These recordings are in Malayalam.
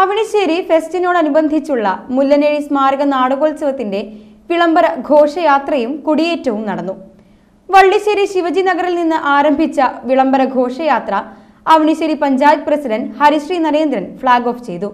അവണിശ്ശേരി ഫെസ്റ്റിനോടനുബന്ധിച്ചുള്ള മുല്ലനേഴി സ്മാരക നാടകോത്സവത്തിന്റെ വിളംബര ഘോഷയാത്രയും കൊടിയേറ്റവും നടന്നു. വള്ളിശ്ശേരി ശിവജി നഗറിൽ നിന്ന് ആരംഭിച്ച വിളംബര ഘോഷയാത്ര Avanissery panchayat president Harishree Narendran flag off ചെയ്തു.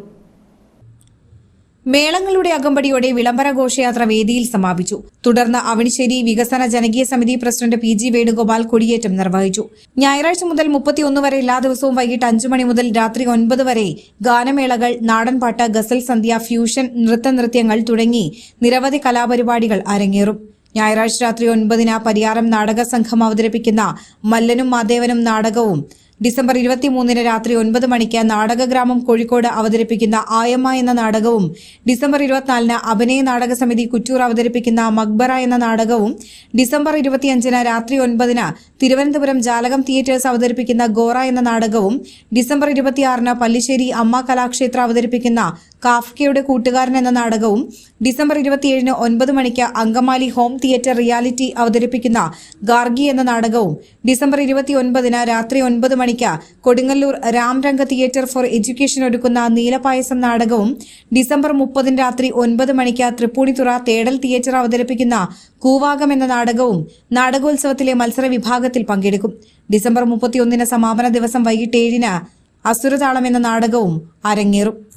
മേളങ്ങളുടെ അകമ്പടിയോടെ വിളംബര ഘോഷയാത്ര വേദിയിൽ സമാപിച്ചു. തുടർന്ന് അവണിശ്ശേരി വികസന ജനകീയ സമിതി പ്രസിഡന്റ് പി ജി വേണുഗോപാൽ കൊടിയേറ്റം നിർവഹിച്ചു. ഞായറാഴ്ച മുതൽ മുപ്പത്തിയൊന്ന് വരെ എല്ലാ ദിവസവും വൈകിട്ട് അഞ്ചു മണി മുതൽ രാത്രി ഒൻപത് വരെ ഗാനമേളകൾ നാടൻപാട്ട് ഗസൽ സന്ധ്യ ഫ്യൂഷൻ നൃത്തനൃത്യങ്ങൾ തുടങ്ങി നിരവധി കലാപരിപാടികൾ അരങ്ങേറും. ഞായറാഴ്ച രാത്രി ഒൻപതിന് പരിയാരം നാടക സംഘം അവതരിപ്പിക്കുന്ന മല്ലനും മാദേവനും നാടകവും ഡിസംബർ ഇരുപത്തിമൂന്നിന് രാത്രി ഒൻപത് മണിക്ക് നാടകഗ്രാമം കോഴിക്കോട് അവതരിപ്പിക്കുന്ന ആയമ്മ എന്ന നാടകവും ഡിസംബർ ഇരുപത്തിനാലിന് അഭിനയ നാടക സമിതി കുറ്റൂർ അവതരിപ്പിക്കുന്ന മക്ബറ എന്ന നാടകവും ഡിസംബർ ഇരുപത്തിയഞ്ചിന് രാത്രി ഒൻപതിന് തിരുവനന്തപുരം ജാലകം തിയേറ്റേഴ്സ് അവതരിപ്പിക്കുന്ന ഗോറ എന്ന നാടകവും ഡിസംബർ ഇരുപത്തിയാറിന് പല്ലിശ്ശേരി അമ്മ കലാക്ഷേത്ര അവതരിപ്പിക്കുന്ന കാഫ്കയുടെ കൂട്ടുകാരൻ എന്ന നാടകവും ഡിസംബർ ഇരുപത്തിയേഴിന് ഒൻപത് മണിക്ക് അങ്കമാലി ഹോം തിയേറ്റർ റിയാലിറ്റി അവതരിപ്പിക്കുന്ന ഗാർഗി എന്ന നാടകവും ഡിസംബർ ഇരുപത്തിയൊൻപതിന് രാത്രി ഒൻപത് മണിക്ക് Kodungallur Ramranga theatre for education ഒരുക്കുന്ന നീലപായസം നാടകവും ഡിസംബർ മുപ്പതിന് രാത്രി ഒൻപത് മണിക്ക് തൃപ്പൂണിത്തുറ തേടൽ തിയേറ്റർ അവതരിപ്പിക്കുന്ന കൂവാകം എന്ന നാടകവും നാടകോത്സവത്തിലെ മത്സര വിഭാഗത്തിൽ പങ്കെടുക്കും. ഡിസംബർ മുപ്പത്തിയൊന്നിന് സമാപന ദിവസം വൈകിട്ട് ഏഴിന് അസുരതാളം എന്ന നാടകവും അരങ്ങേറും.